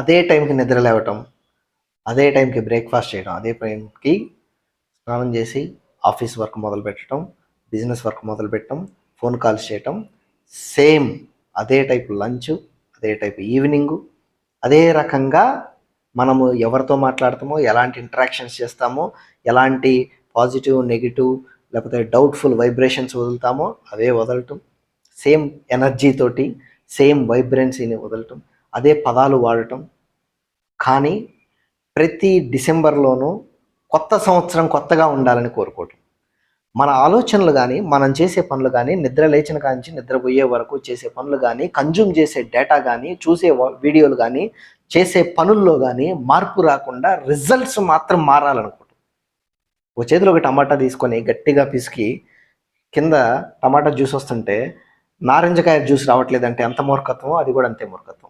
అదే టైంకి నిద్ర లేవటం అదే టైంకి బ్రేక్ఫాస్ట్ చేయడం అదే టైంకి స్నానం చేసి ఆఫీస్ వర్క్ మొదలు పెట్టడం బిజినెస్ వర్క్ మొదలు పెట్టడం ఫోన్ కాల్స్ చేయటం సేమ్ అదే టైప్ లంచ్ అదే టైప్ ఈవినింగు అదే రకంగా మనము ఎవరితో మాట్లాడతామో ఎలాంటి ఇంటరాక్షన్స్ చేస్తామో ఎలాంటి పాజిటివ్ నెగిటివ్ లేకపోతే డౌట్ఫుల్ వైబ్రేషన్స్ వదులుతామో అవే వదలటం సేమ్ ఎనర్జీతోటి సేమ్ వైబ్రెన్సీని వదలటం. అదే పదాలు వాడటం. కానీ ప్రతి డిసెంబర్లోనూ కొత్త సంవత్సరం కొత్తగా ఉండాలని కోరుకోవటం. మన ఆలోచనలు కానీ మనం చేసే పనులు కానీ నిద్ర లేచిన కాంచి నిద్రపోయే వరకు చేసే పనులు కానీ కన్జ్యూమ్ చేసే డేటా కానీ చూసే వీడియోలు కానీ చేసే పనుల్లో కానీ మార్పు రాకుండా రిజల్ట్స్ మాత్రం మారాలనుకుంటాం ఒక చేతిలో ఒక టమాటా తీసుకొని గట్టిగా పిసికి కింద టమాటా జ్యూస్ వస్తుంటే నారింజకాయ జ్యూస్ రావట్లేదంటే ఎంత మూర్ఖత్వం అది కూడా అంతే మూర్ఖత్వం.